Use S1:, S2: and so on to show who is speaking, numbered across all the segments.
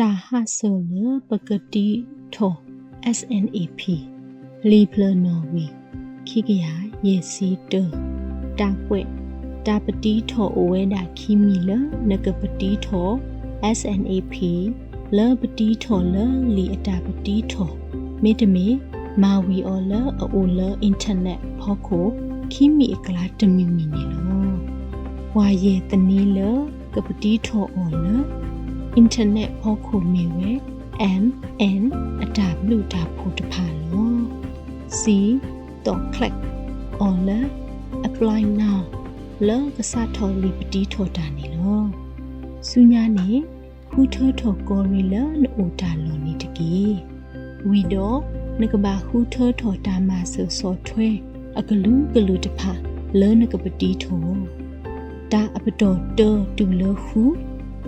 S1: တာဟာဆိုလပကတိထော SNAP လီပလနော်ဝီခိကရယေစီတတာပွက်တာပတိထောအဝဲတာခီမီလနကပတိထော SNAP လပတိထောလလီအတာပတိထောမေတမေမာဝီအော်လအိုလအင်တာနက်ဖောခိုခီမီအကလာတမီမီနေလောဝါယေတနီလကပတိထောအော်လ အင်တာနက်ဖောခိုမီဝဲ M N အတာဘလူတာဖိုတဖာလော C တော့ click on the apply now လောကစားထော်လီပတီထော်တာနေလောစုညာနေဖူထော်ထော်ကိုရီလနိုတာလောနေတကေဝီတော့နကဘာဟူထော်ထော်တာမဆောဆောထွဲအကလူးကလူတဖာလောနကပတီထော်တာအပတော်တောတူလဟု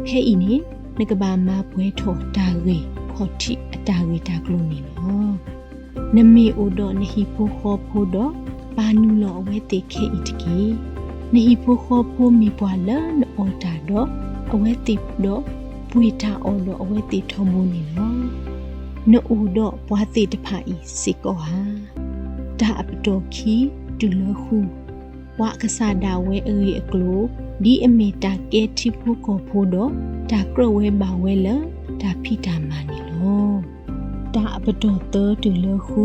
S1: ဟဲ့ဤနေ နကဘာမပွဲထော်တာဝေခေါ်တိအတာဝေတာကလို့နေလောနမေအိုဒနဟိဖိုခောဖိုဒပါနူလောအဝဲတေခေဣတကေနဟိဖိုခောဖိုမီပွာလနောတာတော့အဝဲတေတော့ပွေတာအော်တော့အဝဲတေထုံမူနေလောနိုအိုတော့ဘွားတေတဖာဤစေကောဟာဒါအပတော်ခီတူလဟု ဝါကစားဒါဝဲအေအကလိုဒီအမေတာကဲတိဖို့ကိုဖို့တော့ဒါကရဝဲပါဝဲလဒါဖိတာမာနီလောဒါအပတော်တောတူလဟု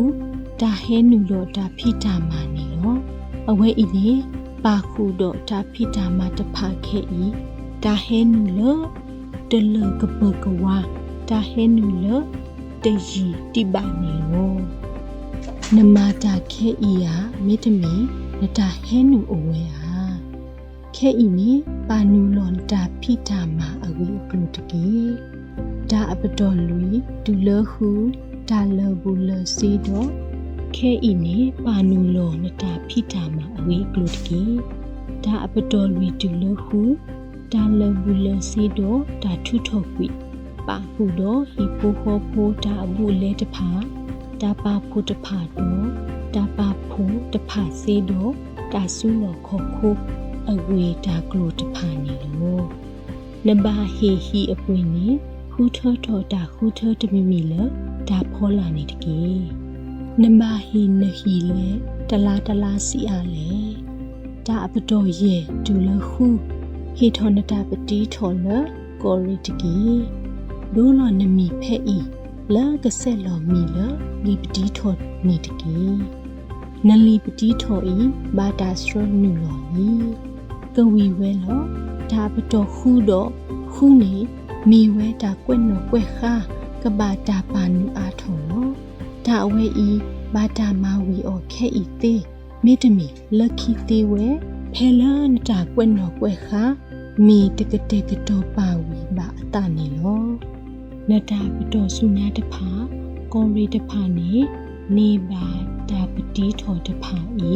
S1: ဒါဟဲနူလောဒါဖိတာမာနီလောအဝဲဤနေပါခုတော့ဒါဖိတာမာတဖခဲဤဒါဟဲနူလောတလကပကဝါဒါဟဲနူလောတရီတိပါနီလောနမတာခဲဤယာမေတ္တမီ နတာဟဲနူအဝဲဟာခဲဤနီပါနူလွန်တာဖိတာမာအဝိအကလုတကေဒါအပတော်လူဒူလဟုဒါလဘူလစီတော့ခဲဤနီပါနူလွန်နတာဖိတာမာအဝိအကလုတကေဒါအပတော်လူဒူလဟုဒါလဘူလစီတော့ဒါထုထောကွိပါဟုတော့ဟီဖိုဟောဖိုဒါအဘူးလဲတဖာဒါပါဖို့တဖာတော့ ဒါပါဖို့တဖာစေတော့ဒါဆုလောခေါခိုးအဝေဒါကလိုတဖာနေလို့နဘာဟေဟီအပွင့်နေခူထောထောတာခူထောတမီမီလဒါဖောလာနေတကေနဘာဟီနဟီလေတလားတလားစီအားလေဒါအပတော်ရဲ့ဒူလခုဟေထောနတာပတိထောလကိုရီတကေဒိုလနမီဖဲ့ဤလာကဆက်လော်မီလလီပတိထောနေတကေ နလီပတိထောဤဘာတာစထရနူလော်ဤကဝီဝဲလောဒါပတော်ခုတော့ခုနေမီဝဲတာကွက်နော်ကွက်ခါကဘာတာပါနူအားထော်လောဒါအဝဲဤဘာတာမာဝီအော်ခဲဤသေးမေတ္တမီလက္ခီသေးဝဲဖဲလန်တာကွက်နော်ကွက်ခါမီတကတဲ့ကတော့ပါဝီဘာအတနေလောနတာပတော်စုများတဖာကောရီတဖာနေနေပါ တာပတိထော်တဖာဤ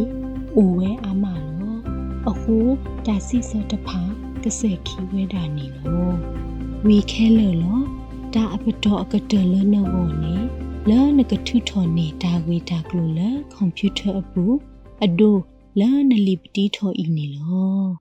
S1: အိုဝဲအာမလောအခုဒါစီစတဖာကစက်ခီဝဲတာနေလောဝီခဲလလောဒါအပတော်အကတလနဝနေလာနကထုထော်နေတာဝေတာကလိုလကွန်ပျူတာအပူအဒိုလာနလီပတိထော်ဤနေလော